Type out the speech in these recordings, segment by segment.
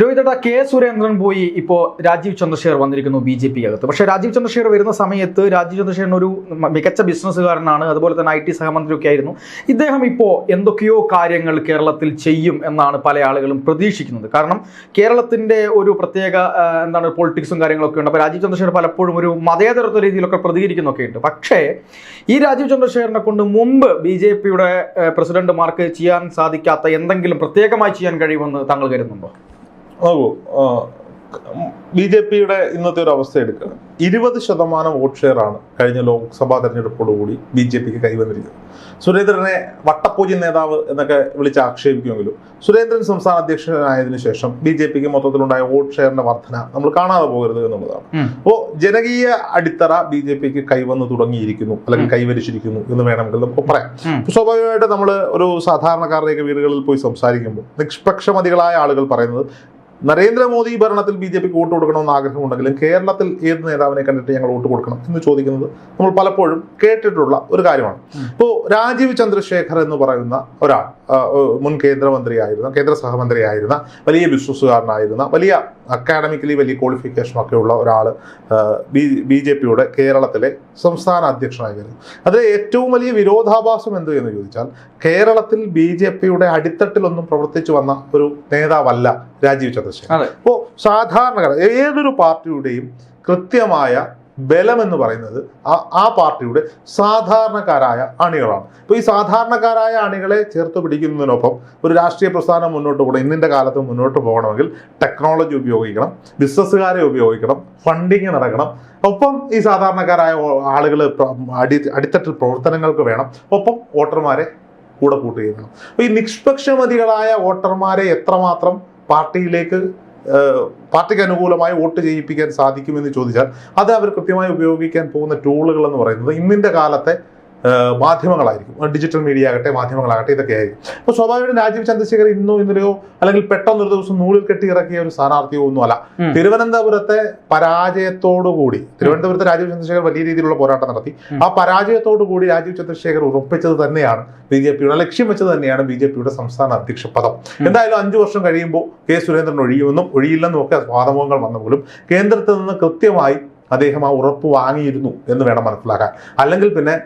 രോഹിതേട്ട K Surendran പോയി. ഇപ്പോൾ രാജീവ് ചന്ദ്രശേഖർ വന്നിരിക്കുന്നു ബി ജെ പി അകത്ത് പക്ഷേ രാജീവ് ചന്ദ്രശേഖർ വരുന്ന സമയത്ത് രാജീവ് ചന്ദ്രശേഖരൻ ഒരു മികച്ച ബിസിനസ്സുകാരനാണ്. അതുപോലെ തന്നെ ഐ ടി സഹമന്ത്രിയൊക്കെ ആയിരുന്നു ഇദ്ദേഹം ഇപ്പോൾ എന്തൊക്കെയോ കാര്യങ്ങൾ കേരളത്തിൽ ചെയ്യും എന്നാണ് പല ആളുകളും പ്രതീക്ഷിക്കുന്നത്. കാരണം കേരളത്തിന്റെ ഒരു പ്രത്യേക എന്താണ് പൊളിറ്റിക്സും കാര്യങ്ങളൊക്കെ ഉണ്ട്. അപ്പോൾ രാജീവ് ചന്ദ്രശേഖർ പലപ്പോഴും ഒരു മതേതരത്വ രീതിയിലൊക്കെ പ്രതികരിക്കുന്നൊക്കെ ഉണ്ട് പക്ഷേ ഈ രാജീവ് ചന്ദ്രശേഖരനെ കൊണ്ട് മുമ്പ് ബി ജെ പിയുടെ പ്രസിഡന്റുമാർക്ക് ചെയ്യാൻ സാധിക്കാത്ത എന്തെങ്കിലും പ്രത്യേകമായി ചെയ്യാൻ കഴിയുമെന്ന് താങ്കൾ കരുതുന്നുണ്ടോ? നോക്കൂ ബി ജെ പിയുടെ ഇന്നത്തെ ഒരു അവസ്ഥ എടുക്കുക. ഇരുപത് ശതമാനം വോട്ട് ഷെയർ ആണ് കഴിഞ്ഞ ലോക്സഭാ തെരഞ്ഞെടുപ്പോടുകൂടി ബി ജെ പിക്ക് കൈവന്നിരിക്കുന്നത്. സുരേന്ദ്രനെ വട്ടപ്പൂജ്യ നേതാവ് എന്നൊക്കെ വിളിച്ച് ആക്ഷേപിക്കുമെങ്കിലും സുരേന്ദ്രൻ സംസ്ഥാന അധ്യക്ഷനായതിനു ശേഷം ബി ജെ പിക്ക് മൊത്തത്തിലുണ്ടായ വോട്ട് ഷെയറിന്റെ വർധന നമ്മൾ കാണാതെ പോകരുത് എന്നുള്ളതാണ്. അപ്പോൾ ജനകീയ അടിത്തറ ബി ജെ പിക്ക് കൈവന്ന് തുടങ്ങിയിരിക്കുന്നു അല്ലെങ്കിൽ കൈവരിച്ചിരിക്കുന്നു എന്ന് വേണമെങ്കിൽ നമുക്ക് പറയാം. സ്വാഭാവികമായിട്ട് നമ്മൾ ഒരു സാധാരണക്കാരുടെയൊക്കെ വീടുകളിൽ പോയി സംസാരിക്കുമ്പോൾ നിഷ്പക്ഷമതികളായ ആളുകൾ പറയുന്നത് നരേന്ദ്രമോദി ഭരണത്തിൽ ബി ജെ പിക്ക് വോട്ട് കൊടുക്കണമെന്ന് ആഗ്രഹമുണ്ടെങ്കിലും കേരളത്തിൽ ഏത് നേതാവിനെ കണ്ടിട്ട് ഞങ്ങൾ വോട്ട് കൊടുക്കണം എന്ന് ചോദിക്കുന്നത് നമ്മൾ പലപ്പോഴും കേട്ടിട്ടുള്ള ഒരു കാര്യമാണ്. ഇപ്പോൾ രാജീവ് ചന്ദ്രശേഖർ എന്ന് പറയുന്ന ഒരാൾ മുൻ കേന്ദ്രമന്ത്രിയായിരുന്ന കേന്ദ്ര സഹമന്ത്രിയായിരുന്ന വലിയ ബിസിനസ്സുകാരനായിരുന്ന വലിയ അക്കാഡമിക്കലി വലിയ ക്വാളിഫിക്കേഷൻ ഒക്കെ ഉള്ള ഒരാൾ ബി ബി ജെ പിയുടെ കേരളത്തിലെ സംസ്ഥാന അധ്യക്ഷനായി വരുന്നു അതിൽ ഏറ്റവും വലിയ വിരോധാഭാസം എന്ത് എന്ന് ചോദിച്ചാൽ കേരളത്തിൽ ബി ജെ പിയുടെ അടിത്തട്ടിലൊന്നും പ്രവർത്തിച്ചു വന്ന ഒരു നേതാവല്ല രാജീവ് ചന്ദ്രശേഖരൻ അപ്പോൾ സാധാരണക്കാർ ഏതൊരു പാർട്ടിയുടെയും കൃത്യമായ ബലം എന്ന് പറയുന്നത് ആ ആ പാർട്ടിയുടെ സാധാരണക്കാരായ അണികളാണ്. അപ്പോൾ ഈ സാധാരണക്കാരായ അണികളെ ചേർത്ത് പിടിക്കുന്നതിനൊപ്പം ഒരു രാഷ്ട്രീയ പ്രസ്ഥാനം മുന്നോട്ട് പോകണം ഇന്നിന്റെ കാലത്ത് മുന്നോട്ട് പോകണമെങ്കിൽ ടെക്നോളജി ഉപയോഗിക്കണം ബിസിനസ്സുകാരെ ഉപയോഗിക്കണം ഫണ്ടിങ് നടക്കണം. ഒപ്പം ഈ സാധാരണക്കാരായ ആളുകൾ അടി അടിത്തട്ടിൽ പ്രവർത്തനങ്ങൾക്ക് വേണം. ഒപ്പം വോട്ടർമാരെ കൂടെ കൂട്ടുകയും വേണം. അപ്പോൾ ഈ നിഷ്പക്ഷമതികളായ വോട്ടർമാരെ എത്രമാത്രം പാർട്ടിയിലേക്ക് പാർട്ടിക്ക് അനുകൂലമായി വോട്ട് ചെയ്യിപ്പിക്കാൻ സാധിക്കുമെന്ന് ചോദിച്ചാൽ അത് അവർ കൃത്യമായി ഉപയോഗിക്കാൻ പോകുന്ന ടൂളുകൾ എന്ന് പറയുന്നത് ഇന്നിന്റെ കാലത്തെ മാധ്യമങ്ങളായിരിക്കും. ഡിജിറ്റൽ മീഡിയ ആകട്ടെ മാധ്യമങ്ങളാകട്ടെ ഇതൊക്കെ ആയിരിക്കും. അപ്പോൾ സ്വാഭാവികമായിട്ടും രാജീവ് ചന്ദ്രശേഖർ ഇന്നോ ഇന്നലെയോ അല്ലെങ്കിൽ പെട്ടെന്നൊരു ദിവസം നൂലിൽ കെട്ടി ഇറക്കിയ ഒരു സ്ഥാനാർത്ഥിയോ ഒന്നുമല്ല അല്ല. തിരുവനന്തപുരത്തെ പരാജയത്തോടുകൂടി തിരുവനന്തപുരത്ത് രാജീവ് ചന്ദ്രശേഖർ വലിയ രീതിയിലുള്ള പോരാട്ടം നടത്തി. ആ പരാജയത്തോടു കൂടി രാജീവ് ചന്ദ്രശേഖർ ഉറപ്പിച്ചത് തന്നെയാണ് ബി ജെ പിയുടെ ലക്ഷ്യം വെച്ചത് തന്നെയാണ് ബി ജെ പിയുടെ സംസ്ഥാന അധ്യക്ഷ പദം. എന്തായാലും അഞ്ചു വർഷം കഴിയുമ്പോൾ കെ സുരേന്ദ്രൻ ഒഴിയുമെന്നും ഒഴിയില്ലെന്നും ഒക്കെ വാദമുഖങ്ങൾ വന്നെങ്കിലും കേന്ദ്രത്തിൽ നിന്ന് കൃത്യമായി അദ്ദേഹം ആ ഉറപ്പ് വാങ്ങിയിരുന്നു എന്ന് വേണം മനസ്സിലാക്കാൻ. അല്ലെങ്കിൽ പിന്നെ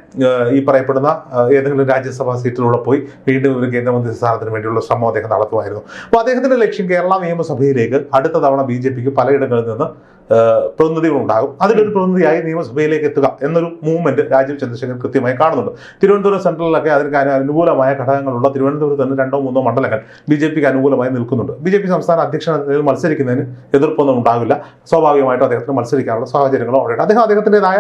ഈ പറയപ്പെടുന്ന ഏതെങ്കിലും രാജ്യസഭാ സീറ്റിലൂടെ പോയി വീണ്ടും ഒരു കേന്ദ്രമന്ത്രി സ്ഥാനത്തിന് വേണ്ടിയുള്ള ശ്രമം അദ്ദേഹം നടത്തുമായിരുന്നു. അപ്പോൾ അദ്ദേഹത്തിന്റെ ലക്ഷ്യം കേരള നിയമസഭയിലേക്ക് അടുത്ത തവണ ബി ജെ പിക്ക് പലയിടങ്ങളിൽ നിന്ന് ഉണ്ടാകും അതിലൊരു പ്രതിനിധിയായി നിയമസഭയിലേക്ക് എത്തുക എന്നൊരു മൂവ്മെന്റ് രാജീവ് ചന്ദ്രശേഖർ കൃത്യമായി കാണുന്നുണ്ട്. തിരുവനന്തപുരം സെൻട്രലിലൊക്കെ അതിന് അനു- അനുകൂലമായ ഘടകങ്ങളുള്ള തിരുവനന്തപുരത്ത് തന്നെ രണ്ടോ മൂന്നോ മണ്ഡലങ്ങൾ ബി ജെ പിക്ക് അനുകൂലമായി നിൽക്കുന്നുണ്ട്. ബി ജെ പി സംസ്ഥാന അധ്യക്ഷൻ മത്സരിക്കുന്നതിന് എതിർപ്പൊന്നും ഉണ്ടാവില്ല. സ്വാഭാവികമായിട്ടും അദ്ദേഹത്തിന് മത്സരിക്കാനുള്ള സാഹചര്യങ്ങളും അവിടെ അദ്ദേഹം അദ്ദേഹത്തിന്റെതായ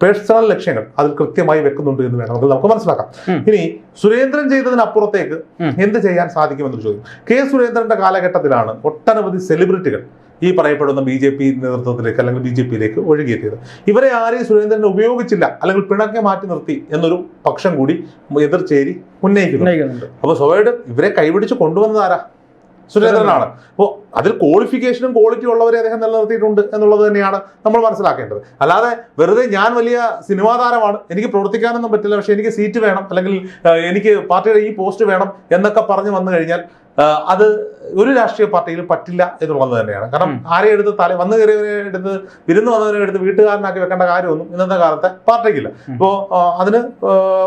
പേഴ്സണൽ ലക്ഷ്യങ്ങൾ അതിൽ കൃത്യമായി വെക്കുന്നുണ്ട് എന്ന് വേണമെങ്കിൽ നമുക്ക് മനസ്സിലാക്കാം. ഇനി സുരേന്ദ്രൻ ചെയ്തതിനപ്പുറത്തേക്ക് എന്ത് ചെയ്യാൻ സാധിക്കുമെന്നൊരു ചോദ്യം. കെ സുരേന്ദ്രന്റെ കാലഘട്ടത്തിലാണ് ഒട്ടനവധി സെലിബ്രിറ്റികൾ ഈ പറയപ്പെടുന്ന ബി ജെ പി നേതൃത്വത്തിലേക്ക് അല്ലെങ്കിൽ ബി ജെ പിയിലേക്ക് ഒഴുകിയെത്തിയത്. ഇവരെ ആരെയും സുരേന്ദ്രൻ ഉപയോഗിച്ചില്ല അല്ലെങ്കിൽ പിണക്കെ മാറ്റി നിർത്തി എന്നൊരു പക്ഷം കൂടി എതിർചേരി ഉന്നയിക്കുന്നു. ഉന്നയിക്കുന്നുണ്ട്. അപ്പോൾ സ്വാഭാവികമായിട്ടും ഇവരെ കൈപിടിച്ച് കൊണ്ടുവന്നത് ആരാ? സുരേന്ദ്രനാണ്. അപ്പോൾ അതിൽ ക്വാളിഫിക്കേഷനും ക്വാളിറ്റി ഉള്ളവരെ അദ്ദേഹം നിലനിർത്തിയിട്ടുണ്ട് എന്നുള്ളത് തന്നെയാണ് നമ്മൾ മനസ്സിലാക്കേണ്ടത്. അല്ലാതെ വെറുതെ ഞാൻ വലിയ സിനിമാ താരമാണ് എനിക്ക് പ്രവർത്തിക്കാനൊന്നും പറ്റില്ല പക്ഷേ എനിക്ക് സീറ്റ് വേണം അല്ലെങ്കിൽ എനിക്ക് പാർട്ടിയുടെ ഈ പോസ്റ്റ് വേണം എന്നൊക്കെ പറഞ്ഞു വന്നു കഴിഞ്ഞാൽ അത് ഒരു രാഷ്ട്രീയ പാർട്ടിയിലും പറ്റില്ല എന്നുള്ളത് തന്നെയാണ്. കാരണം ആരെ എടുത്ത് തല വന്നു കയറിയവരെ എടുത്ത് വിരുന്ന് വന്നവരെ എടുത്ത് വീട്ടുകാരനാക്കി വെക്കേണ്ട കാര്യമൊന്നും ഇന്നത്തെ കാലത്തെ പാർട്ടിക്കില്ല. ഇപ്പോൾ അതിന്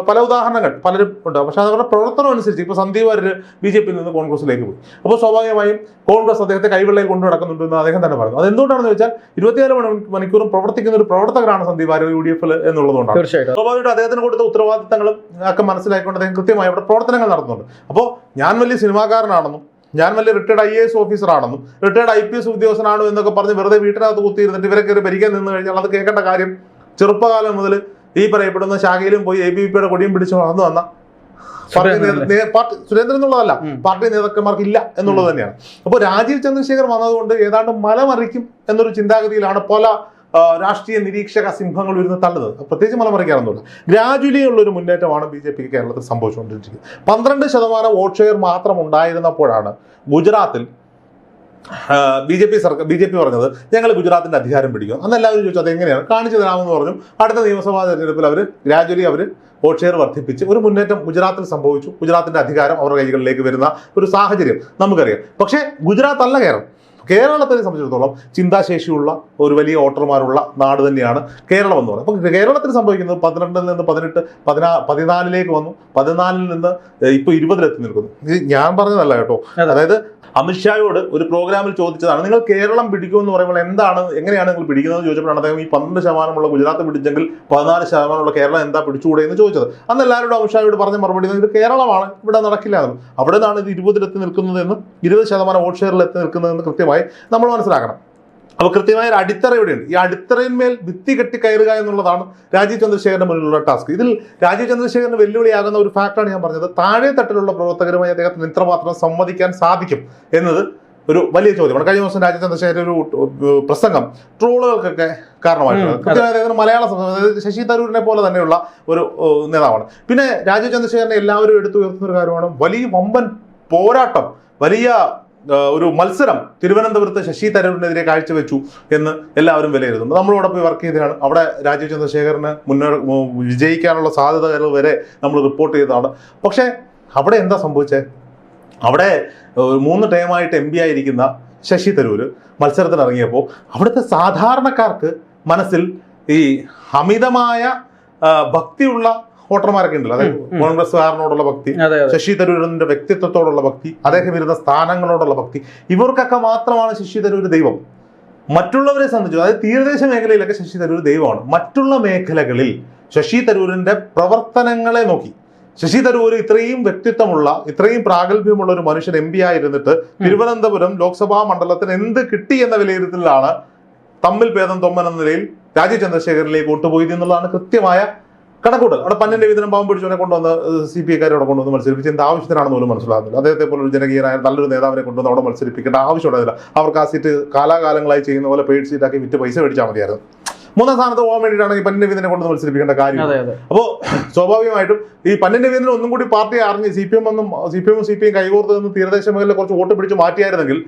പല ഉദാഹരണങ്ങൾ പലരും ഉണ്ട്. പക്ഷെ അതുകൊണ്ട് പ്രവർത്തനം അനുസരിച്ച് ഇപ്പോൾ സന്ദീപ് വാര്യർ ബി ജെ പിയിൽ നിന്ന് കോൺഗ്രസിലേക്ക് പോയി. അപ്പോൾ സ്വാഭാവികമായും കോൺഗ്രസ് അദ്ദേഹത്തെ കൈവെള്ളയിൽ കൊണ്ടു നടക്കുന്നുണ്ട് എന്ന് അദ്ദേഹം തന്നെ പറഞ്ഞു അത് എന്തുകൊണ്ടാണെന്ന് വെച്ചാൽ ഇരുപത്തിനാല് മണി മണിക്കൂറും പ്രവർത്തിക്കുന്ന ഒരു പ്രവർത്തകരാണ് സന്ദീപ് വാര്യർ യു ഡി എഫിൽ എന്നുള്ളതുകൊണ്ടാണ്. സ്വാഭാവികമായിട്ട് സ്വാഭാവികമായിട്ടും അദ്ദേഹത്തിന് കൊടുത്ത ഉത്തരവാദിത്തങ്ങളും ഒക്കെ മനസ്സിലാക്കിക്കൊണ്ട് അദ്ദേഹം കൃത്യമായി അവിടെ പ്രവർത്തനങ്ങൾ നടത്തുന്നുണ്ട്. അപ്പോൾ ഞാൻ വലിയ സിനിമാക്കാരനാണെന്നും ഞാൻ വലിയ റിട്ടയർഡ് ഐ എ എസ് ഓഫീസറാണെന്നും റിട്ടയർഡ് ഐ പി എസ് ഉദ്യോഗസ്ഥനാണോ എന്നൊക്കെ പറഞ്ഞ് വെറുതെ വീട്ടിനകത്ത് കുത്തിയിരുന്നിട്ട് ഇവരെ കയറി ഭരിക്കാൻ നിന്ന് കഴിഞ്ഞാൽ അത് കേൾക്കേണ്ട കാര്യം ചെറുപ്പകാലം മുതൽ ഈ പറയപ്പെടുന്ന ശാഖയിലും പോയി എ ബി വി പിയുടെ കൊടിയും പിടിച്ച് വളർന്നു വന്ന പാർട്ടി സുരേന്ദ്രൻ എന്നുള്ളതല്ല പാർട്ടി നേതാക്കന്മാർക്ക് ഇല്ല എന്നുള്ളത് തന്നെയാണ്. അപ്പോൾ രാജീവ് ചന്ദ്രശേഖർ വന്നതുകൊണ്ട് ഏതാണ്ട് മലമറിക്കും എന്നൊരു ചിന്താഗതിയിലാണ് പല രാഷ്ട്രീയ നിരീക്ഷക സിംഹങ്ങൾ ഇരുന്ന് തള്ളുന്നത്. പ്രത്യേകിച്ച് മലമറിക്കാറൊന്നുമില്ല ഗ്രാജുവലി ഉള്ളൊരു മുന്നേറ്റമാണ് ബി ജെ പിക്ക് കേരളത്തിൽ സംഭവിച്ചുകൊണ്ടിരിക്കുന്നത്. പന്ത്രണ്ട് ശതമാനം വോട്ട് ഷെയർ മാത്രം ഉണ്ടായിരുന്നപ്പോഴാണ് ഗുജറാത്തിൽ ബി ജെ പി സർക്കാർ ബി ജെ പി പറഞ്ഞത് ഞങ്ങൾ ഗുജറാത്തിന്റെ അധികാരം പിടിക്കും. അന്ന് എല്ലാവരും ചോദിച്ചു അത് എങ്ങനെയാണ്? കാണിച്ചു തരാമെന്ന് പറഞ്ഞു. അടുത്ത നിയമസഭാ തെരഞ്ഞെടുപ്പിൽ അവർ ഗ്രാജുവലി അവർ വോട്ട് ഷെയർ വർദ്ധിപ്പിച്ച് ഒരു മുന്നേറ്റം ഗുജറാത്തിൽ സംഭവിച്ചു. ഗുജറാത്തിന്റെ അധികാരം അവരുടെ കൈകളിലേക്ക് വരുന്ന ഒരു സാഹചര്യം നമുക്കറിയാം. പക്ഷേ ഗുജറാത്ത് അല്ല കേരളം. കേരളത്തിനെ സംബന്ധിച്ചിടത്തോളം ചിന്താശേഷിയുള്ള ഒരു വലിയ വോട്ടർമാരുള്ള നാട് തന്നെയാണ് കേരളം എന്ന് പറയുന്നത്. അപ്പോൾ കേരളത്തിൽ സംഭവിക്കുന്നത് പന്ത്രണ്ടിൽ നിന്ന് പതിനെട്ട് പതിനാ പതിനാലിലേക്ക് വന്നു. പതിനാലിൽ നിന്ന് ഇപ്പോൾ ഇരുപതിലെത്തി നിൽക്കുന്നു. ഇത് ഞാൻ പറഞ്ഞതല്ല കേട്ടോ. അതായത് അമിത്ഷായോട് ഒരു പ്രോഗ്രാമിൽ ചോദിച്ചതാണ് നിങ്ങൾ കേരളം പിടിക്കുമെന്ന് പറയുമ്പോൾ എന്താണ് എങ്ങനെയാണ് നിങ്ങൾ പിടിക്കുന്നത് ചോദിച്ചപ്പോഴാണ് അദ്ദേഹം ഈ പന്ത്രണ്ട് ശതമാനമുള്ള ഗുജറാത്ത് പിടിച്ചെങ്കിൽ പതിനാല് ശതമാനമുള്ള കേരളം എന്താ പിടിച്ചുകൂടെ എന്ന് ചോദിച്ചത്. അന്ന് എല്ലാവരോടും അമിത്ഷായോട് പറഞ്ഞ മറുപടി ഇത് കേരളമാണ് ഇവിടെ നടക്കില്ല അവിടെ നിന്നാണ് ഇത് ഇരുപതിലെത്തി നിൽക്കുന്നതെന്നും ഇരുപത് ശതമാനം വോട്ട് ഷെയറിൽ എത്തി നിൽക്കുന്നതെന്ന് കൃത്യമായി നമ്മൾ മനസ്സിലാക്കണം. അപ്പോൾ കൃത്യമായ ഒരു അടിത്തറ ഇവിടെയുണ്ട്. ഈ അടിത്തറയിന്മേൽ ഭിത്തി കെട്ടി കയറുക എന്നുള്ളതാണ് രാജീവ് ചന്ദ്രശേഖരന്റെ മുന്നിലുള്ള ടാസ്ക്. ഇതിൽ രാജീവ് ചന്ദ്രശേഖരന് വെല്ലുവിളിയാകുന്ന ഒരു ഫാക്ടറാണ് ഞാൻ പറഞ്ഞത്. താഴെ തട്ടിലുള്ള പ്രവർത്തകരുമായി അദ്ദേഹത്തിന് ഇത്രമാത്രം സംവദിക്കാൻ സാധിക്കും എന്നത് ഒരു വലിയ ചോദ്യമാണ്. കഴിഞ്ഞ ദിവസം രാജീവ് ചന്ദ്രശേഖരൻ ഒരു പ്രസംഗം ട്രോളുകൾക്കൊക്കെ കാരണമായിട്ടുണ്ട്. കൃത്യമായി അദ്ദേഹത്തിന് മലയാള അതായത് ശശി തരൂരിനെ പോലെ തന്നെയുള്ള ഒരു നേതാവാണ്. പിന്നെ രാജീവ് ചന്ദ്രശേഖരനെ എല്ലാവരും എടുത്തു ഉയർത്തുന്ന ഒരു കാര്യമാണ് വലിയ വമ്പൻ പോരാട്ടം വലിയ ഒരു മത്സരം തിരുവനന്തപുരത്ത് ശശി തരൂരിനെതിരെ കാഴ്ചവെച്ചു എന്ന് എല്ലാവരും വിലയിരുത്തുന്നു. നമ്മളോട് പോയി വർക്ക് ചെയ്തതാണ് അവിടെ രാജീവ് ചന്ദ്രശേഖരന് മുന്നേ വിജയിക്കാനുള്ള സാധ്യതകൾ വരെ നമ്മൾ റിപ്പോർട്ട് ചെയ്തതാണ്. പക്ഷേ അവിടെ എന്താ സംഭവിച്ചത് അവിടെ മൂന്ന് ടൈമായിട്ട് എം ആയിരിക്കുന്ന ശശി തരൂര് മത്സരത്തിന് ഇറങ്ങിയപ്പോൾ അവിടുത്തെ സാധാരണക്കാർക്ക് മനസ്സിൽ ഈ അമിതമായ ഭക്തിയുള്ള വോട്ടർമാരൊക്കെ ഉണ്ടല്ലോ. അതായത്. കോൺഗ്രസ്സുകാരനോടുള്ള ഭക്തി ശശി തരൂരിന്റെ വ്യക്തിത്വത്തോടുള്ള ഭക്തി അദ്ദേഹം ഇരുന്ന സ്ഥാനങ്ങളോടുള്ള ഭക്തി ഇവർക്കൊക്കെ മാത്രമാണ് ശശി തരൂർ ദൈവം. മറ്റുള്ളവരെ സംബന്ധിച്ചു അതായത് തീരദേശ മേഖലയിലൊക്കെ ശശി തരൂർ ദൈവമാണ്. മറ്റുള്ള മേഖലകളിൽ ശശി തരൂരിന്റെ പ്രവർത്തനങ്ങളെ നോക്കി. ശശി തരൂർ ഇത്രയും വ്യക്തിത്വമുള്ള ഇത്രയും പ്രാഗൽഭ്യമുള്ള ഒരു മനുഷ്യൻ എം പി ആയിരുന്നിട്ട് തിരുവനന്തപുരം ലോക്സഭാ മണ്ഡലത്തിന് എന്ത് കിട്ടി എന്ന വിലയിരുത്തലാണ് തമ്മിൽ ഭേദം തൊമ്മൻ എന്ന നിലയിൽ രാജീവ് ചന്ദ്രശേഖരനിലേക്ക് കൊണ്ടുപോയത് എന്നുള്ളതാണ് കൃത്യമായ കണക്കൂട്ടൽ അവിടെ പന്നൻ രവീന്ദ്രൻ പാവം പിടിച്ചവനെ കൊണ്ടുവന്ന് സി പി ഐക്കാരെ അവിടെ കൊണ്ടുവന്ന് മത്സരിപ്പിച്ച് എന്ത് ആവശ്യത്തിനാണെന്ന് പോലും മനസ്സിലാകുന്നില്ല. അദ്ദേഹത്തെ പോലെ ഒരു ജനകീയനായ നല്ലൊരു നേതാവിനെ കൊണ്ടുവന്ന് അവിടെ മത്സരിപ്പിക്കേണ്ട ആവശ്യം ഉണ്ടായിരുന്നില്ല അവർക്ക് ആ സീറ്റ് കാലാകാലങ്ങളായി ചെയ്യുന്ന പോലെ പെയ്ഡ് സീറ്റാക്കി വിറ്റ് പൈസ മേടിച്ചാൽ മതിയായിരുന്നു. മൂന്നാം സ്ഥാനത്ത് പോകാൻ വേണ്ടിയിട്ടാണ് ഈ പന്നൻ രവീന്ദ്രനെ കൊണ്ടുവന്ന് മത്സരിപ്പിക്കേണ്ട കാര്യം അപ്പോൾ സ്വാഭാവികമായിട്ടും ഈ പന്നൻ രവീന്ദ്രൻ ഒന്നും കൂടി പാർട്ടിയെ അറിഞ്ഞ് സി പി എം ഒന്നും സി പി എമ്മും സി പി എം കൈകോർത്ത് നിന്ന് തീരദേശ മേഖലയിൽ കുറച്ച് വോട്ട് പിടിച്ച് മാറ്റിയായിരുന്നെങ്കിൽ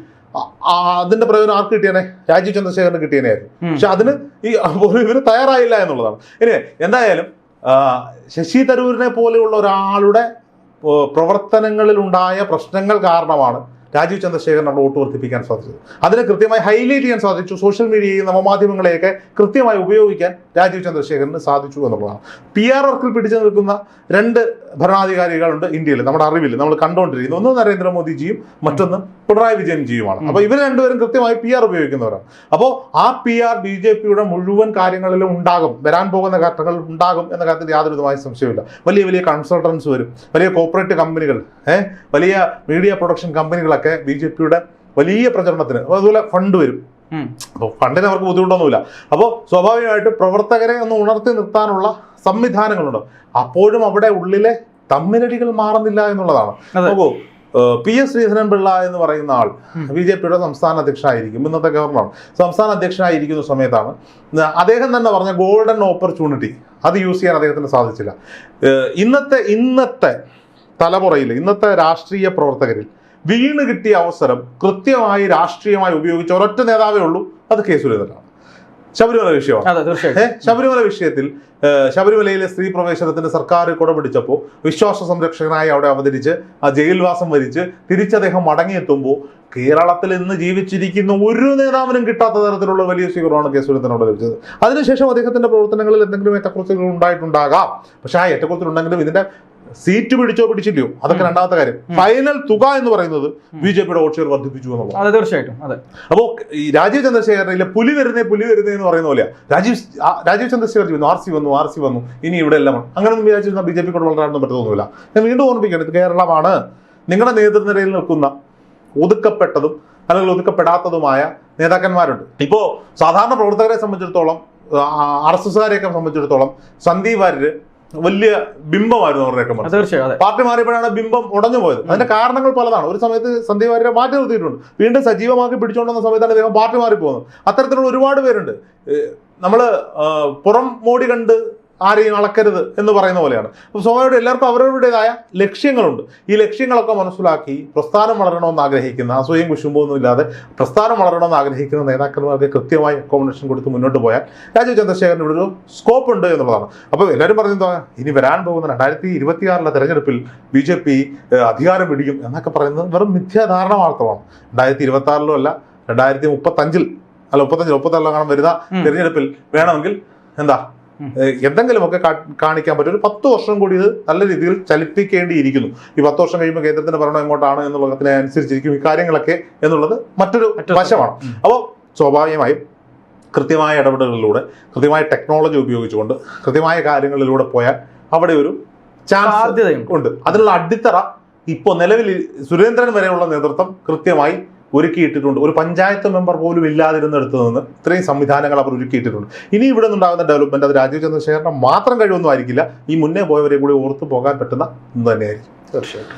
അതിന്റെ പ്രയോജനം ആർക്ക് കിട്ടിയനെ? രാജീവ് ചന്ദ്രശേഖരന് കിട്ടിയനായിരുന്നു ആയിരുന്നു പക്ഷെ അതിന് ഈ ഇവർ തയ്യാറായില്ല എന്നുള്ളതാണ്. ഇനി എന്തായാലും ശശി തരൂരിനെ പോലെയുള്ള ഒരാളുടെ പ്രവർത്തനങ്ങളിലുണ്ടായ പ്രശ്നങ്ങൾ കാരണമാണ് രാജീവ് ചന്ദ്രശേഖരൻ നമ്മൾ വോട്ട് വർദ്ധിപ്പിക്കാൻ സാധിച്ചത് അതിനെ കൃത്യമായി ഹൈലൈറ്റ് ചെയ്യാൻ സാധിച്ചു. സോഷ്യൽ മീഡിയയും നവമാധ്യമങ്ങളെയൊക്കെ കൃത്യമായി ഉപയോഗിക്കാൻ രാജീവ് ചന്ദ്രശേഖരന് സാധിച്ചു എന്നുള്ളതാണ്. പി ആർ വർക്കിൽ പിടിച്ചു നിൽക്കുന്ന രണ്ട് ഭരണാധികാരികളുണ്ട് ഇന്ത്യയിൽ. നമ്മുടെ അറിവിൽ നമ്മൾ കണ്ടുകൊണ്ടിരിക്കുന്നത് ഒന്ന് നരേന്ദ്രമോദിജിയും മറ്റൊന്ന് പിണറായി വിജയൻജിയുമാണ്. അപ്പോൾ ഇവർ രണ്ടുപേരും കൃത്യമായി പി ആർ ഉപയോഗിക്കുന്നവരാണ്. അപ്പോൾ ആ പി ആർ ബി ജെ പിയുടെ മുഴുവൻ കാര്യങ്ങളിലും ഉണ്ടാകും. വരാൻ പോകുന്ന ഘട്ടങ്ങൾ ഉണ്ടാകും എന്ന കാര്യത്തിൽ യാതൊരു വിധമായ സംശയമില്ല വലിയ വലിയ കൺസൾട്ടൻസ് വരും. വലിയ കോർപ്പറേറ്റ് കമ്പനികൾ വലിയ മീഡിയ പ്രൊഡക്ഷൻ കമ്പനികളൊക്കെ ബി ജെ പിയുടെ വലിയ പ്രചരണത്തിന് അതുപോലെ ഫണ്ട് വരും. അപ്പോൾ ഫണ്ടിന് അവർക്ക് ബുദ്ധിമുട്ടൊന്നുമില്ല. അപ്പോൾ സ്വാഭാവികമായിട്ട് പ്രവർത്തകരെ ഒന്ന് ഉണർത്തി നിർത്താനുള്ള സംവിധാനങ്ങളുണ്ട്. അപ്പോഴും അവിടെ ഉള്ളിലെ തമ്മിലടികൾ മാറുന്നില്ല എന്നുള്ളതാണ്. നോക്കൂ പി എസ് ശ്രീധരൻ പിള്ള എന്ന് പറയുന്ന ആൾ. ബി ജെ പിയുടെ സംസ്ഥാന അധ്യക്ഷനായിരിക്കും ഇന്നത്തെ ഗവർണറാണ്. സംസ്ഥാന അധ്യക്ഷനായിരിക്കുന്ന സമയത്താണ്. അദ്ദേഹം തന്നെ പറഞ്ഞ ഗോൾഡൻ ഓപ്പർച്യൂണിറ്റി അത് യൂസ് ചെയ്യാൻ അദ്ദേഹത്തിന് സാധിച്ചില്ല. ഇന്നത്തെ ഇന്നത്തെ തലമുറയിൽ ഇന്നത്തെ രാഷ്ട്രീയ പ്രവർത്തകരിൽ വീണ് കിട്ടിയ അവസരം കൃത്യമായി രാഷ്ട്രീയമായി ഉപയോഗിച്ച ഒരൊറ്റ നേതാവേ ഉള്ളൂ. അത് കെ സുരേന്ദ്രനാണ്. ശബരിമല തീർച്ചയായിട്ടും. ശബരിമല വിഷയത്തിൽ ശബരിമലയിലെ സ്ത്രീ പ്രവേശനത്തിന് സർക്കാർ കുടപിടിച്ചപ്പോൾ വിശ്വാസ സംരക്ഷകനായി അവിടെ അവതരിച്ച് ആ ജയിൽവാസം വരിച്ച് തിരിച്ചദ്ദേഹം മടങ്ങിയെത്തുമ്പോൾ കേരളത്തിൽ ഇന്ന് ജീവിച്ചിരിക്കുന്ന ഒരു നേതാവിനും കിട്ടാത്ത തരത്തിലുള്ള വലിയ സ്വീകരണമാണ് കെ സുരേന്ദ്രനോട് ലഭിച്ചത്. അതിനുശേഷം അദ്ദേഹത്തിന്റെ പ്രവർത്തനങ്ങളിൽ എന്തെങ്കിലും ഏറ്റക്കുറച്ചുകൾ ഉണ്ടായിട്ടുണ്ടാകാം. പക്ഷെ ആ ഏറ്റക്കുറച്ചിലുണ്ടെങ്കിലും ഇതിന്റെ സീറ്റ് പിടിച്ചോ പിടിച്ചില്ലയോ? അതൊക്കെ രണ്ടാമത്തെ കാര്യം. ഫൈനൽ തുക എന്ന് പറയുന്നത് ബി ജെ പിയുടെ വോട്ട് ഷെയർ വർദ്ധിപ്പിച്ചു എന്നുള്ളത് അതെ തീർച്ചയായിട്ടും. അതെ. അപ്പോ ഈ രാജീവ് ചന്ദ്രശേഖരനിലെ പുലി വരുന്നേ പുലി വരുന്നേ എന്ന് പറയുന്ന പോലെയാ. രാജീവ് രാജീവ് ചന്ദ്രശേഖർ വന്നു ആർ സി വന്നു ആർ സി വന്നു ഇനി ഇവിടെ എല്ലാം അങ്ങനെ അങ്ങനെയൊന്നും വിചാരിച്ചിരുന്ന ബി ജെ പി കൊണ്ട് വളരാനൊന്നും പറ്റുന്നില്ല ഞാൻ വീണ്ടും ഓർമ്മിക്കുകയാണ് ഇത് കേരളമാണ്. നിങ്ങളുടെ നേതൃനിരയിൽ നിൽക്കുന്ന ഒതുക്കപ്പെട്ടതും അല്ലെങ്കിൽ ഒതുക്കപ്പെടാത്തതുമായ നേതാക്കന്മാരുണ്ട്. ഇപ്പോ സാധാരണ പ്രവർത്തകരെ സംബന്ധിച്ചിടത്തോളം ആർ എസ് എസ്കാരെയൊക്കെ സംബന്ധിച്ചിടത്തോളം സന്ദീപ് വാര്യര് വലിയ ബിംബമായിരുന്നു അവരുടെയൊക്കെ പാർട്ടി മാറിയപ്പോഴാണ് ബിംബം ഉടഞ്ഞു പോയത്. അതിന്റെ കാരണങ്ങൾ പലതാണ്. ഒരു സമയത്ത് സന്ദീപ് വാര്യരെ മാറ്റി നിർത്തിയിട്ടുണ്ട്. വീണ്ടും സജീവമാക്കി പിടിച്ചുകൊണ്ടുവന്ന സമയത്താണ് ഇദ്ദേഹം പാർട്ടി മാറിപ്പോകുന്നത്. അത്തരത്തിലുള്ള ഒരുപാട് പേരുണ്ട്. നമ്മൾ നമ്മൾ പുറം മോടി കണ്ട് ആരെയും അളക്കരുത് എന്ന് പറയുന്ന പോലെയാണ്. അപ്പോൾ സ്വാഭാവികമായിട്ടും എല്ലാവർക്കും അവരവരുടേതായ ലക്ഷ്യങ്ങളുണ്ട്. ഈ ലക്ഷ്യങ്ങളൊക്കെ മനസ്സിലാക്കി പ്രസ്ഥാനം വളരണമെന്ന് ആഗ്രഹിക്കുന്ന അസൂയം കുശുമ്പൊന്നും ഇല്ലാതെ പ്രസ്ഥാനം വളരണമെന്ന് ആഗ്രഹിക്കുന്ന നേതാക്കന്മാർക്ക് കൃത്യമായി അക്കോമഡേഷൻ കൊടുത്ത് മുന്നോട്ട് പോയാൽ രാജീവ് ചന്ദ്രശേഖരൻ ഇവിടെ ഒരു സ്കോപ്പ് ഉണ്ട് എന്നുള്ളതാണ്. അപ്പോൾ എല്ലാവരും പറയുന്നത് ഇനി വരാൻ പോകുന്ന രണ്ടായിരത്തി ഇരുപത്തിയാറിലെ തെരഞ്ഞെടുപ്പിൽ ബി ജെ പി അധികാരം പിടിക്കും എന്നൊക്കെ പറയുന്നത് വെറും മിഥ്യാധാരണ മാത്രമാണ്. രണ്ടായിരത്തി ഇരുപത്തി ആറിലും അല്ല രണ്ടായിരത്തി മുപ്പത്തഞ്ചിൽ അല്ല മുപ്പത്തഞ്ചിൽ മുപ്പത്തല്ല കാണാൻ വരുന്ന തെരഞ്ഞെടുപ്പിൽ വേണമെങ്കിൽ എന്താ? എന്തെങ്കിലുമൊക്കെ കാണിക്കാൻ പറ്റും. ഒരു പത്ത് വർഷം കൂടി ഇത് നല്ല രീതിയിൽ ചലിപ്പിക്കേണ്ടിയിരിക്കുന്നു. ഈ പത്ത് വർഷം കഴിയുമ്പോൾ കേന്ദ്രത്തിന്റെ ഭരണം എങ്ങോട്ടാണ് എന്നുള്ളതിനെ അനുസരിച്ചിരിക്കും ഈ കാര്യങ്ങളൊക്കെ എന്നുള്ളത് മറ്റൊരു വശമാണ്. അപ്പോൾ സ്വാഭാവികമായും കൃത്യമായ ഇടപെടലുകളിലൂടെ കൃത്യമായ ടെക്നോളജി ഉപയോഗിച്ചുകൊണ്ട് കൃത്യമായ കാര്യങ്ങളിലൂടെ പോയാൽ അവിടെ ഒരു ചാൻസ് ഉണ്ട്. അതിനുള്ള അടിത്തറ ഇപ്പോൾ നിലവിൽ സുരേന്ദ്രൻ വരെയുള്ള നേതൃത്വം കൃത്യമായി ഒരുക്കിയിട്ടിട്ടുണ്ട്. ഒരു പഞ്ചായത്ത് മെമ്പർ പോലും ഇല്ലാതിരുന്നിടത്ത് നിന്ന് ഇത്രയും സംവിധാനങ്ങൾ അവർ ഒരുക്കിയിട്ടിട്ടുണ്ട്. ഇനി ഇവിടെ നിന്നുണ്ടാകുന്ന ഡെവലപ്മെന്റ് അത് രാജീവ് ചന്ദ്രശേഖരന്റെ മാത്രം കഴിവൊന്നും ആയിരിക്കില്ല. ഈ മുന്നേ പോയവരെ കൂടി ഓർത്തു പോകാൻ പറ്റുന്ന ഒന്ന് തന്നെയായിരിക്കും. തീർച്ചയായിട്ടും.